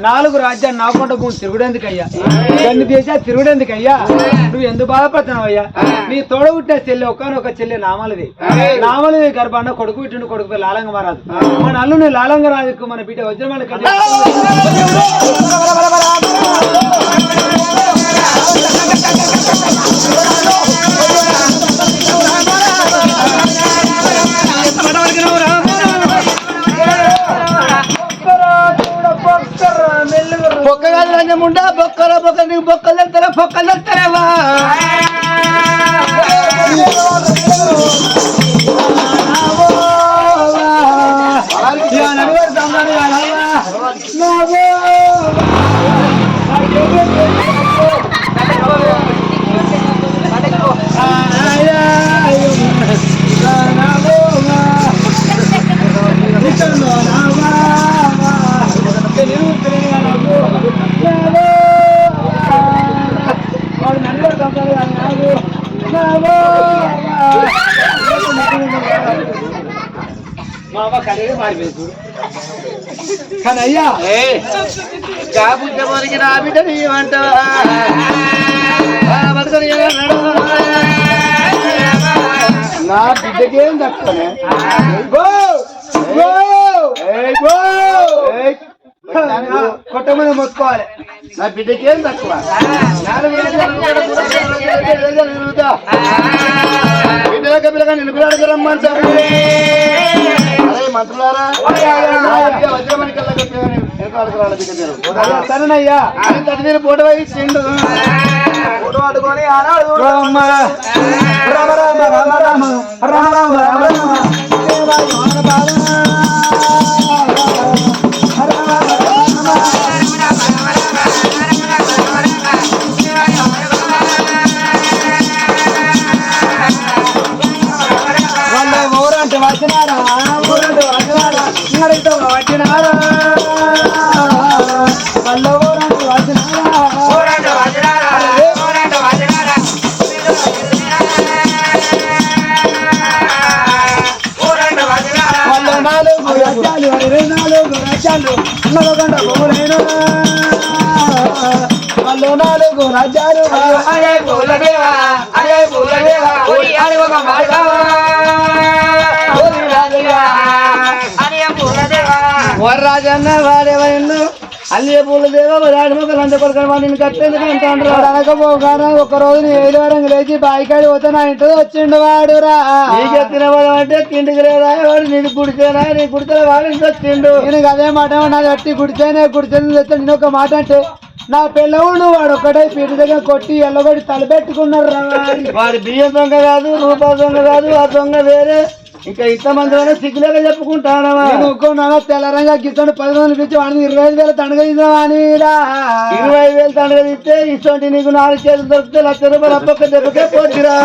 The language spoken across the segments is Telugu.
నాలుగు రాజ్యాలు నాకుండా భూమి తిరుగుడెందుకయ్యా? రెండు దేశాలు తిరుగుడెందుకయ్యా? నువ్వు ఎందుకు బాధపడుతున్నావు అయ్యా నీ తోడగుట్టే చెల్లె చెల్లి చెల్లె చెల్లి నామలది. నామలది గర్భాన్న కొడుకు పుట్టిండు కొడుకు పేరు లాలంగ మహారాజు. మన అల్లుని లాలంగ రాజుకు మన బిడ్డ వజ్రమాల బొక్కగాళ్ళ ముండా బొక్కల బొక్క నీకు బొక్కలు ఎత్తారా బొక్కలు ఎత్తారా కానీ అయ్యా కాపుట్టే నా బిడ్డ నీవంటావా నా బిడ్డకేం తక్కువనే కొట్టమని మొత్తుకోవాలి నా బిడ్డకేం తక్కువ బిడ్డ పిల్లగా నిలుగురాడుకు రమ్మని మంత్రులారా? వజ్రమణి బిడ్డ మీరు సరేనయ్యా. అని తడి మీరు ఫోటో ఇచ్చిండు ఫోటో పట్టుకొని ఆనాడు రామ రామ రామ రామ రామ రామ రామ రామ. నాలుగు రాజ్యాలు ఇరవై నాలుగు రాజ్యాలు అన్నదొకండ భూములైన వాళ్ళు నాలుగు రాజ్యాలు. అదే పూలదేవా అదే పూలదేవా ఒక మాట వరరాజన్నవా అల్లి పూల దేవ రాడి మొక్కలు అంత కొడుకు వాడిని కట్టేందుకు అంటాడు అనకపోగానే ఒక రోజు ఏడు వారం లేచి బాయికాడి పోతే నా ఇంటి వచ్చిండు వాడు అంటే తిండికి లేదా? వాడు నీకు కుడితేనా నీ కుడితే వాడు తిండు. నేను అదే మాట నాది అట్టి కుడితేనే కుడితేనే తెస్తే నేను ఒక మాట అంటే నా పిల్లవుడు వాడు ఒక్కటే పీట దగ్గర కొట్టి ఎల్లగొట్టి తలపెట్టుకున్నారు. వాడి. బియ్యం దొంగ కాదు రూపాయి దొంగ కాదు ఆ దొంగ వేరే. ఇంకా ఇంతమంది సిగ్గులేక చెప్పుకుంటానవా నేను ఒక్కో తెల్లరంగా గిట్టండి పది రోజులు పిచ్చి వాడిని ఇరవై ఐదు వేల తండగా ఇద్దామని ఇరవై ఐదు వేలు తండ్రి ఇస్తే ఇటువంటి నీకు నాలుగు చేతులు దొరికితే లక్ష రూపాయలు అప్పొక్క దెబ్బకే పోతురా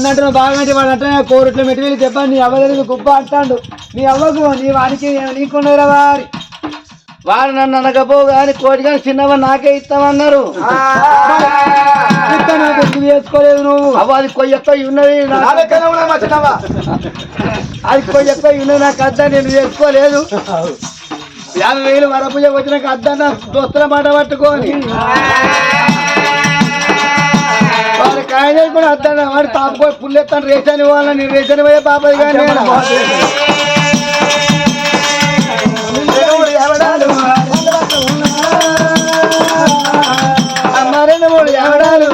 అంటే బాగా వాడు అంటే కోరుట్లో మెట్టి వెళ్ళి చెప్పాను నీ అవ్వలేదు గుబ్బ అంటాడు. నీ అవ్వకు నీ వానికి నీకున్నదిరా వారి. వాడు నన్ను అనకపోగా అని కోటి కానీ చిన్నవా నాకే ఇస్తామన్నారు చేసుకోలేదు నువ్వు? అవ్వ అది కొయ్య ఎక్కువ ఉన్నది నాకు- అది కొయ్య ఎక్కువ ఉన్నది నాకు అద్దా నేను చేసుకోలేదు. యాభై వేలు వరపూజ వచ్చినాక అద్దన్న దోస్తుల మాట పట్టుకొని. వాడు కాయలు కూడా అద్దన్న వాడు తాపుకొని పుల్లెత్తాను రేసాని వాళ్ళని నేను రేసాని పోయే పాపది కానీ నేను. రెండు ఎవడాలు అమ్మ రెండు మూడు ఎవడాలు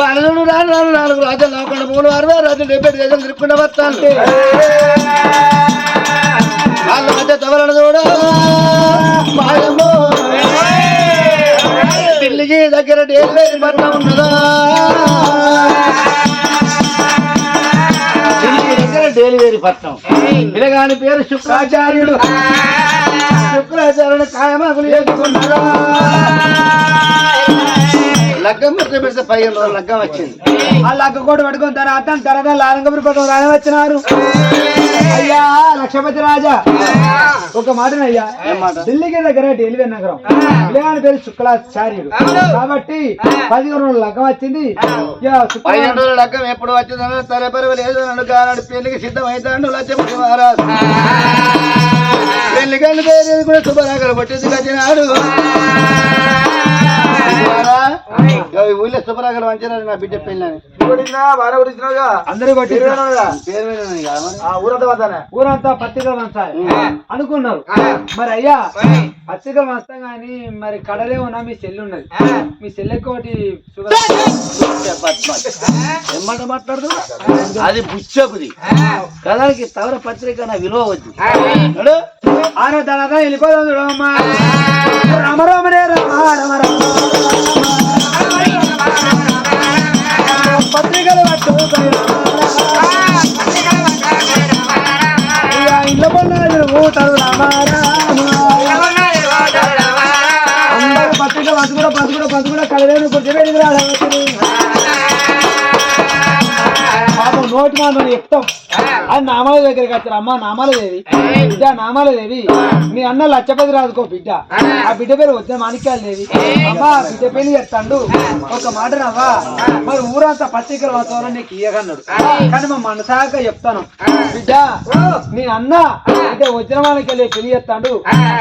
వాళ్ళు రాను రాను నాలుగు రాజులు నవ్వకుండా మూడు అరవై రాజులు డెబ్బై దేశం తిరుక్కుండా వస్తాను. వాళ్ళ మధ్య తవరణ చూడ. ఢిల్లీకి దగ్గర డేల్వే పట్నం ఉన్నదా? ఢిల్లీ దగ్గర డేలివేరి పట్నం పిలగాని పేరు శుక్రాచార్యుడు. శుక్రాచార్యుడు కాయమాకులు చేసుకున్నారా లగ్గం పెడితే లగ్గం వచ్చింది. ఆ లగ్గ కోట పట్టుకొని తర్వాత తర్వాత లాలంగపురి పట్టణం రాని వచ్చినారు. అయ్యా లక్షపతి రాజా. ఒక మాటనయ్యా? ఢిల్లీకి దగ్గర ఢిల్లీ నగరం. ఇలాని పేరు శుక్లాచార్యుడు. కాబట్టి పదిహేను రోజులు లగ్గం వచ్చింది. పదిహేను రోజుల లగ్గం ఎప్పుడు వచ్చిందో లేదు నన్ను కానాడు పెళ్ళికి సిద్ధం అవుతాడు లక్ష్మీ మహారాజు పెళ్ళి కళ్ళు పేరు కూడా శుభరాగలు పట్టింది వచ్చినాడు. ఊళ్ళో శుభరాగలు వంచినాడు నా బిడ్డ పెళ్ళని అందరూ. ఊరంతా పత్రికలు వంచాలి అనుకున్నారు. మరి అయ్యా పత్రికలు వంచాం కానీ మరి కడలే ఉన్నా మీ సెల్లు ఉన్నది. మీ సెల్లెకి ఒకటి షుగర్ ఏమంట మాట్లాడుతు అది బుచ్చకుది కథలకి తవర పత్రిక నా విలువ వద్దు. ఆరో తర్వాత వెళ్ళిపోదాం చూడమ్మా రామ రామనే రామ రామ రామ పత్రికలు పట్టుకొని ఇక ఇళ్ళ పొన్నాడు రామ అందరూ పత్రిక పసుకుడ పసుకుడ పసుకుడ కలవేను కూర్చోబెట్టి నోటి మాట చెప్తాం అది నామాల దగ్గరికి వచ్చారు అమ్మ నామాల దేవి. బిడ్డ నామాల దేవి. మీ అన్న లచ్చపతి రాదుకో బిడ్డ. ఆ. బిడ్డ పేరు వద్ద మాణిక్యాల దేవి. అమ్మా బిడ్డ పెళ్ళి చెప్తాండు ఒక మాట రావా? మరి ఊరంతా పత్రికలు వాతావరణం నీకు ఇయ్యగన్నాడు కానీ మా మనసాక చెప్తాను. బిడ్డ మీ అన్న అంటే వచ్చిన వాళ్ళకి వెళ్ళి పెళ్ళి చేస్తాడు.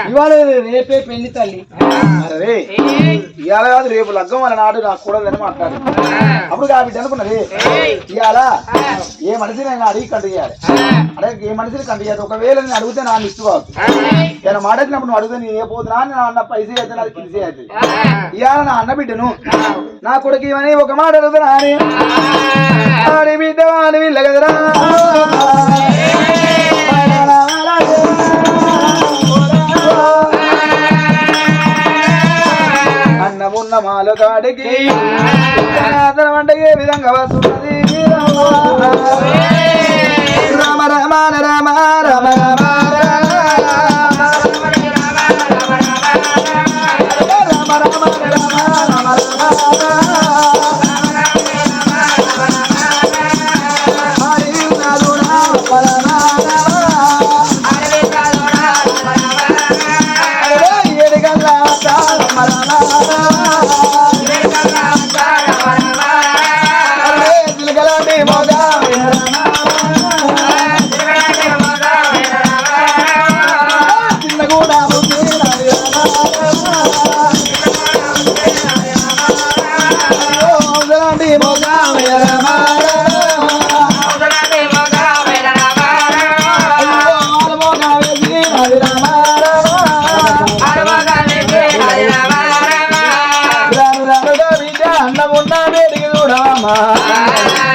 ఇవాళ రేపే పెళ్ళి తల్లి. అరే ఇవాళ కాదు రేపు లగ్గం వాళ్ళ నాడు నాకు కూడదని మాట్లాడు. అప్పుడు ఆ బిడ్డ అనుకున్నది. ఇవాళ ఏ మనిషిని అయినా అడిగి కంట చేయాలి అడే ఏ మనిషిని కంట చేయాలి ఒకవేళ నేను అడిగితే నా ఇష్టం కావచ్చు నేను మాట వచ్చినప్పుడు నువ్వు అడిగితే నేను ఏ పోతున్నా నా అన్న పైసే అయితే నాది కిలిసే అవుతుంది ఇవాళ నా అన్న బిడ్డను నా కొడుకు ఇవని ఒక మాట అడుగుతున్నా అని ఆడి బిడ్డ వాడి వీళ్ళ కదరా? అన్నమున్న మాలో కాడికి ఏ విధంగా వస్తున్నది రామ Rama. Ah.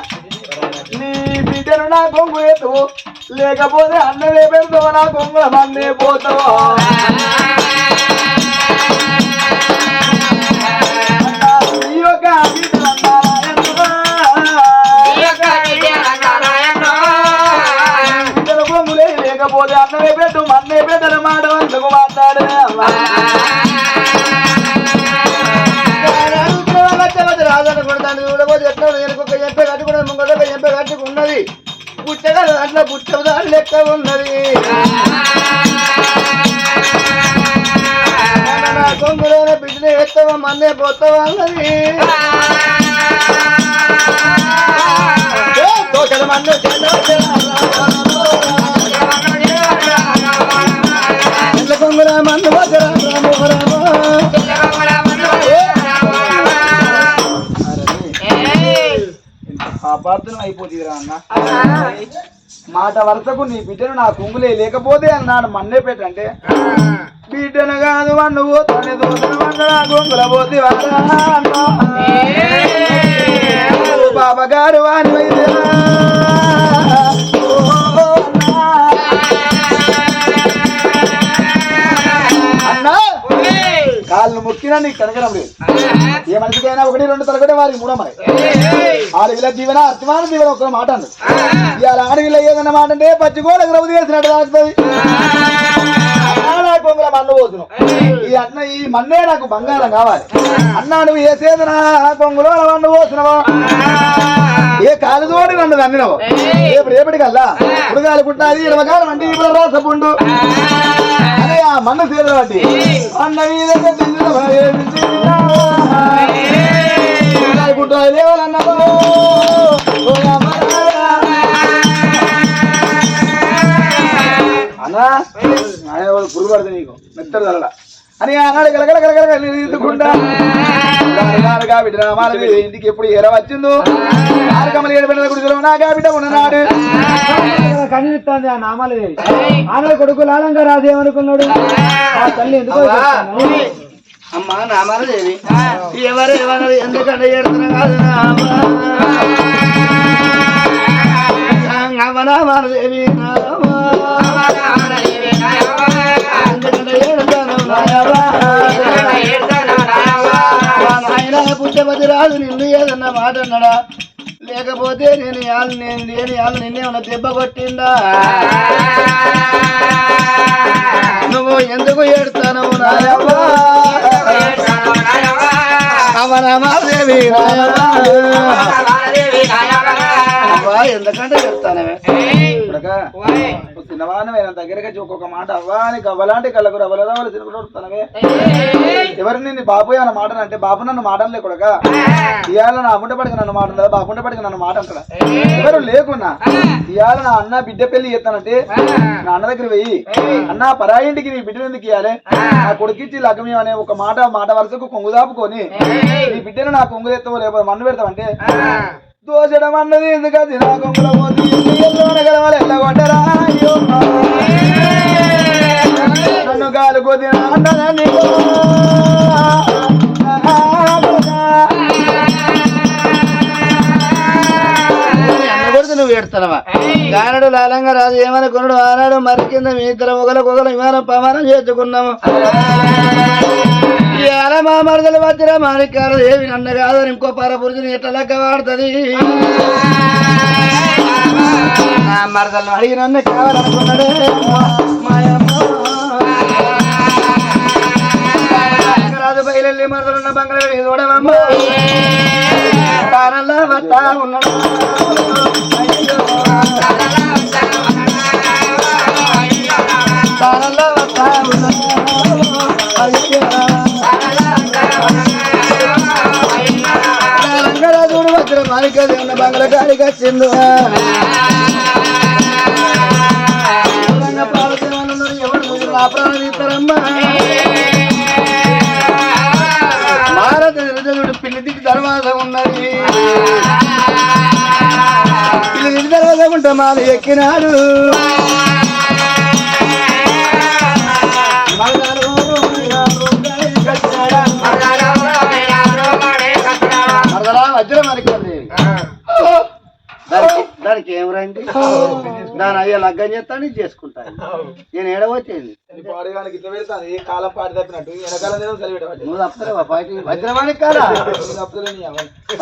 లేకపోతే అన్నమే పెడతావు నా కొంగుల మన్నే పోతావు? ఈ యొక్క లేకపోతే అన్నమే పెట్టు మన్నే పెట్టని మాట వంతుకు మాట్లాడే దాన్ని చూడబోతే ఎట్లా పుట్టగా అట్లా పుట్ట లెక్క ఉన్నది. కొంగులోనే బిడ్డని ఎత్తవా మన్నే పోతావా అన్నది. అన్న? మాట వరుసకు నీ బిడ్డను నా కుంగులే లేకపోతే అన్నాడు మన్నే పెట్టంటే బిడ్డను కాదు వన్ను పోతానే దోసను వన్ను నా కుంగుల పోతే బాబా గారు వాని కాళ్ళు మొక్కినా నీకు కనగడం లేదు. ఏ మనిషికైనా ఒకటి రెండు తలకొట్టే వారికి మూడో మరి. ఆడవిల దీవెన అర్థమాన దీవెన ఒక్క మాట అన్నది ఇవాళ ఆడవిల ఏదన్న మాట అంటే పచ్చి గోడ గ్రవ చేసినట్టు తాకుతుంది కొంగుల మన్ను పోతున్నాం ఈ అన్న ఈ మన్నే నాకు బంగారం కావాలి. అన్నా నువ్వు ఏ సేదన కొంగులో మన్ను పోతున్నావా ఏ కాలు తోడి నన్ను తన్నినవు రేపు రేపటికల్లా ఉడగాలి పుట్టాలి ఇరవకాలం అంటే ఇప్పుడు రాసపుండు అదే ఆ మన్ను సేదన బట్టి అన్న మీద పుట్టాలి అన్నా ఆయన పడుతుంది నీకు మెత్తడు తలడ అని ఆనాడు గలగల గలగల తీసుకుంటా బిడ్డ మాలది ఇంటికి ఎప్పుడు ఎర వచ్చిందో? ఆరకమలి ఏడు బిడ్డల గుడిలో నాగా బిడ్డ ఉన్ననాడు. కనిపిస్తుంది ఆ నామాలు ఆమె కొడుకు లాలంగా రాదేమనుకున్నాడు ఆ తల్లి ఎందుకో. అమ్మా నామాలదేవి ఎవరు ఎవరు ఎందుకంటే ఏడుతున్నా కాదు నామాలదేవి ఎందుకంటే ఏడుతాను నాయన పుట్టపతి రాదు నిన్ను ఏదన్నా మాట అన్నాడా లేకపోతే నేను యాళ్ళు నేను లేని యాళ్ళు నిన్నేమన్నా దెబ్బ కొట్టిందా నువ్వు ఎందుకు ఏడుతాను అవ్వా ఎందుకంటే చెప్తానవే. చిన్నవానమైన దగ్గరగా ఒక్కొక్క మాట అవ్వా నీకు అవ్వలాంటి కళ్ళకు రవ్వలదవ్వలు తిరుగుతానవే ఎవరిని బాబు అన్న మాట అంటే బాబు నన్ను మాట లేకుడక ఇవాళ నా అమ్ముంట పడికి నన్ను మాట అంటారా బాబుంట పడికి నన్ను మాట అంటారా ఎవరు లేకున్నా? ఇవాళ నా అన్న బిడ్డ పెళ్ళి చేస్తానంటే నా అన్న దగ్గర వెయ్యి అన్న పరాయింటికి నీ బిడ్డను ఎందుకు ఇవ్వాలి నా కొడుకిచ్చి లగ్గం అనే ఒక మాట మాట వరుసకు కొంగు దాపుకొని నీ బిడ్డను నా కొంగు ఎత్తవో లేకపోతే మన్ను పెడతామంటే దోచడం అన్నది ఎందుకది నా కొంగుల పోతే ఎల్లోన గలవాలి ఎల్లగొట్టరా అయ్యో నన్ను గాలు కొద్దిన నువ్వు ఏడుతున్నావా గానడు లాలంగా రాజు ఏమని కొనుడు? ఆనాడు మరి కింద మీ ఇద్దరు ఒకరికి ఒకరు విమానం పమానం చేసుకున్నాము ఇవాళ మా మరదలు వచ్చిన మాణిక్యాలు ఏమి నన్ను కాదు ఇంకో పరపురుషుని ఎట్లా లెక్క వాడుతుంది? నా మరదలు అడిగి నన్ను కావాలనుకున్నాడే. మాయమ్మ. రాజు బయలు మరదలున్న బంగ్లా చూడమమ్మ తానల్లా వస్తా ఉన్నాడు. తానల్లా వస్తా ఉన్నాడు. మాలికది ఉన్న బంగ్లా గాలికి వచ్చిండు నా ప్రాణం ఇస్తారమ్మా. భారత నిరజనుడు పిల్లి దిక్కు దర్వాజ ఉన్నది. పిల్లి దిక్కు దర్వాజ మాల ఎక్కినాడు. దానికి దానికి ఏం రండి? దాని అయ్యా లగ్గం చేస్తాను ఇది చేసుకుంటాను నేను ఏడవచ్చేది నువ్వు తప్పలేవా పాటి వజ్రమానికి కాదా.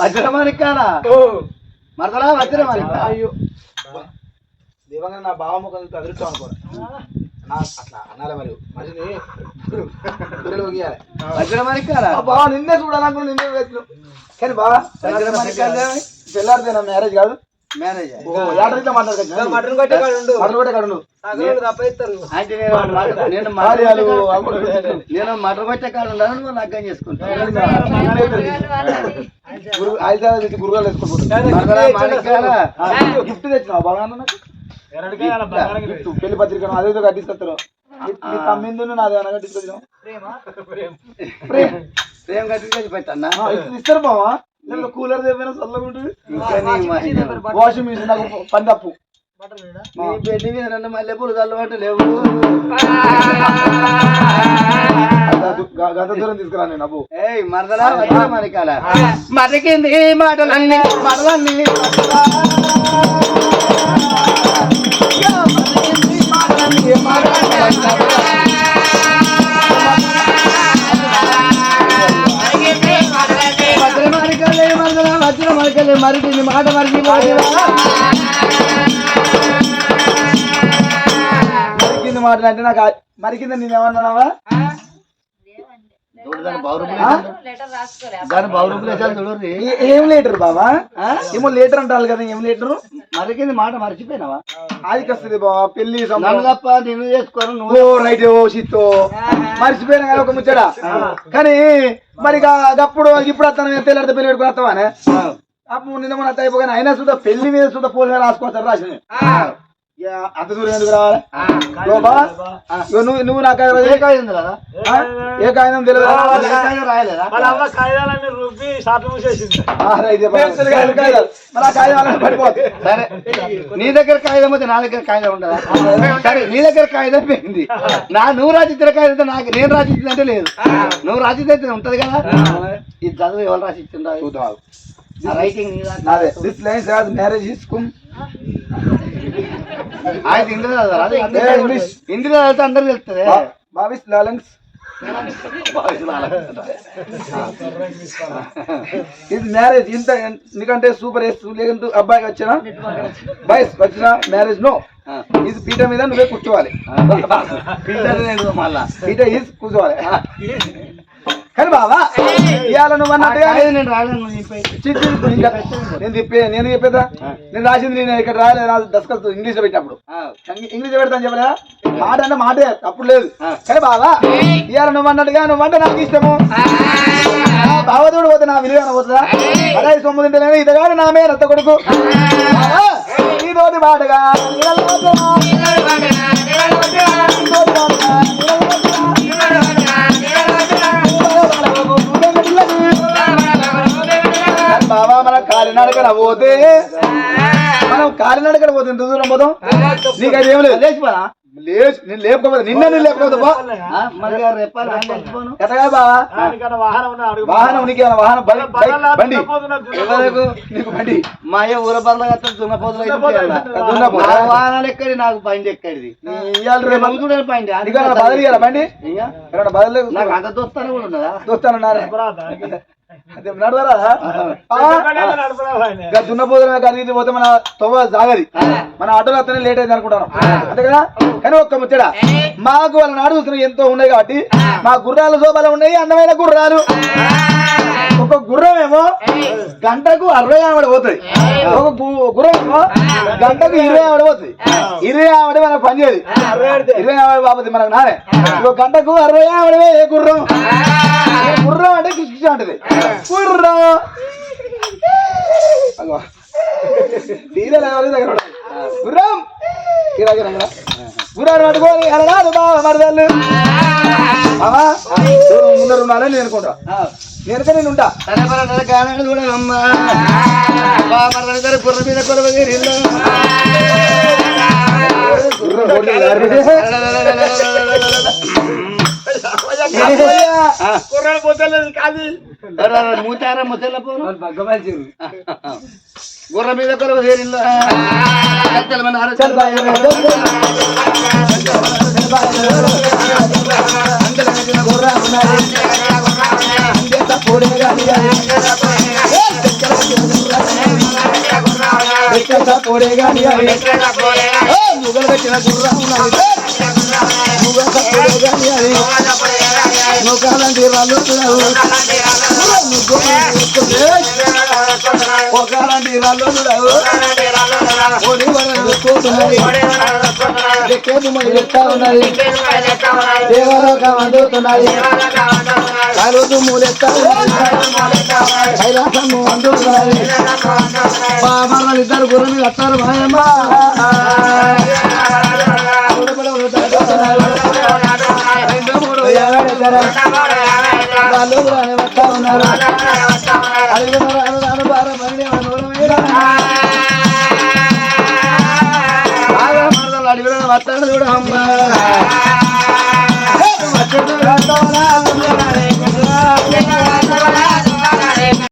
వజ్రమానికి కాదా మరదలా వజ్రమానికి అయ్యో. దేవంగా నా బావ ముఖం అదృష్టం అనుకోరా. అట్లా అనాలి మరి. బావ నిన్నే చూడాలనుకున్నా నిన్నే వేసిన. కానీ బావ వజ్ర మరికారా పెళ్ళాడితే మ్యారేజ్ కాదు. మ్యారేజ్ అంటే నేను. నేను మటర్ కొట్టే కాడ ఉన్నాను చేసుకుంటాను గురుగాలు మాణిక్యాలా? గిఫ్ట్ తెచ్చినావు? బాగా నాకు? గిఫ్ట్ పెళ్ళి పత్రిక అదే విధంగా కట్టిస్తారు మీ తమ్మిందు నాది కట్టించుకొచ్చినావు ప్రేమ్. ప్రేమ. కట్టి పెట్టన్నా? ఇస్తారు బావా కూలర్ తెప్పినా చల్లగా ఉంటుంది? ఇంకా నీ మహిమ. వాషింగ్ మిషన్ నాకు పని తప్పు మీద నన్ను మల్లె పూలు చల్లవంట లేవు. గత- గత దూరం తీసుకురా నేను అబ్బు. ఏయ్ మరదలా వజ్ర మరికాల మరకింది మాటలన్నీ మాటలన్నీ వజ్ర మరికలే మరికింది మాట మాటలు అంటే నాకు ఆ- మరికింది నేను ఏమన్నావా లెటర్ రాసుకోలే. దాని బౌరూపులు వేసాను చూడండి ఏ- లీటర్ బావా? ఏమో లీటర్ అంటారు కదా ఏం లీటరు? మరికింది మాట మర్చిపోయినావా? ఆదికి వస్తుంది బావా పెళ్ళి తప్ప నేను చేసుకోను ఓ నువ్వు రైట్ ఓ షిత్తు మర్చిపోయినా కదా ఒక ముచ్చట. కానీ మరి అప్పుడు ఇప్పుడు అతను తెల్లారితే పెళ్ళి పెట్టుకుని వస్తావానే? అప్పుడు నిన్న మన అత్త అయిపోగానే అయినా సుధా పెళ్ళి మీద సుధా పోలి రాసుకోవచ్చు రాసింది అంత దూరం ఎందుకు రావాలి? నువ్వు నువ్వు నాకు ఏ ఉంది కదా? ఏ కాగితం తెలియదు? రాయలేదా? సరే. నీ దగ్గర కాగితం అయితే నా దగ్గర కాగితం ఉంటుందా? సరే నీ దగ్గర కాగితం పోయింది నా నువ్వు రాసిచ్చిన కాగితం నాకు నేను రాసిచ్చింది అంటే లేదు. నువ్వు అయితే ఉంటది కదా? ఇది చదువు ఎవరు రాసిచ్చిందా చూద్దాం. దిస్ లైన్స్ యాజ్ మ్యారేజ్ ఇస్కుమ్ ఇంగ్లీష్. ఇంద్ర చదివితే అందరికి తెలుస్తుంది. బావిస్ లాలెన్స్ ఇది మ్యారేజ్ ఇంత ఎందుకంటే సూపర్ ఎస్ లేకుంటూ అబ్బాయి వచ్చిన బాయ్స్ వచ్చిన మ్యారేజ్ నో ఇది పీట మీద నువ్వే కూర్చోవాలి. పీట ఈజ్ కూర్చోవాలి. కానీ బావా ఇవాళ నువ్వు అన్నట్టుగా నేను ఇంకా నేను చెప్పే నేను చెప్పేదా? నేను రాసింది నేను ఇక్కడ రాయలేదు నా దస్కత్ ఇంగ్లీష్లో పెట్టినప్పుడు. ఇంగ్లీష్ పెడతాను చెప్పలే మాట అంటే మాటే తప్పుడు లేదు. కానీ బావా ఇవాళ నువ్వు అన్నట్టుగా నువ్వు అంటే నాకు ఇష్టము. బావతోడు పోతే నా విలువ పోతుందా? అదే సొమ్ము తింటేనే ఇతగాడు నా మీద రత్త కొడుకు. బావా, నీతోటి బాటగా బావా మనం కాలినడకన పోతే. మనం కాలినడకన పోతే ఎంత దూరం పోతాం నీకు అది ఏం లేదు లేచిపోనా? లేచి నేను లేకపోతే నిన్న నేను బావా? వాహనం నీకు ఏమైనా వాహనం? బండి. నీకు బండి. మా అయ్య ఊర బర్ల దున్నపోతులు దున్నపోతు. వాహనాలు ఎక్కడి నాకు బండి ఎక్కడిది? చూడని బండి. బదులు బండి? బదులు నాకు అంత దోస్తాను కూడా ఉన్నదా? అదే నడవరా? దున్నపోతున్న కలిగి పోతే మన తొవ్వ జాగది. మన ఆటోలో వస్తేనే లేట్ అయింది అనుకుంటాను. అంతే కదా? కానీ ఒక్క ముచ్చట. మాకు వాళ్ళ నాడు ఎంతో ఉన్నాయి కాబట్టి మా గుర్రాల శోభలు ఉన్నాయి అందమైన గుర్రాలు. ఒక గుర్రం ఏమో గంటకు అరవై ఆవిడ పోతుంది. ఒక గుర్రం ఏమో గంటకు ఇరవై ఆవిడ పోతుంది. ఇరవై ఆవిడ మనకు పనిచేది ఇరవై ఆవిడ బాబుది మనకు నానే ఒక గంటకు అరవై ఆవిడవే ఏ గుర్రం? గుర్రం అంటే అంటది. గుర్రం. దగ్గర. గుర్రం? గుర్రాన్ని అలనాడు బావ మరదళ్ళు ముందర అనుకుంటా. నేను నేను బామర్ర గుర్ర మీద కొలవ తీరిల్లు. గుర్రం కొడితే దారి మీద. ఆ. రా, రా, మూచారా ముసల పోను గుర్ర మీద తీరిల్లు. కత్తెల ముగ్గులు పెట్టిన గుర్రా ఉన్నది ముగ్గులు తప్పుడే కానీ అది ముఖాలంటి రాళ్ళు ముగ్గులు ఉన్నది దేవలోకం అందుతున్నది కలుగు కైలాసము అందుతున్నది బాబాలు ఇద్దరు గుర్రం మీద వస్తారు మాయమ్మ వాళ్ళు కూడా వస్తా ఉన్నారు వస్తాడు చూడ అమ్మ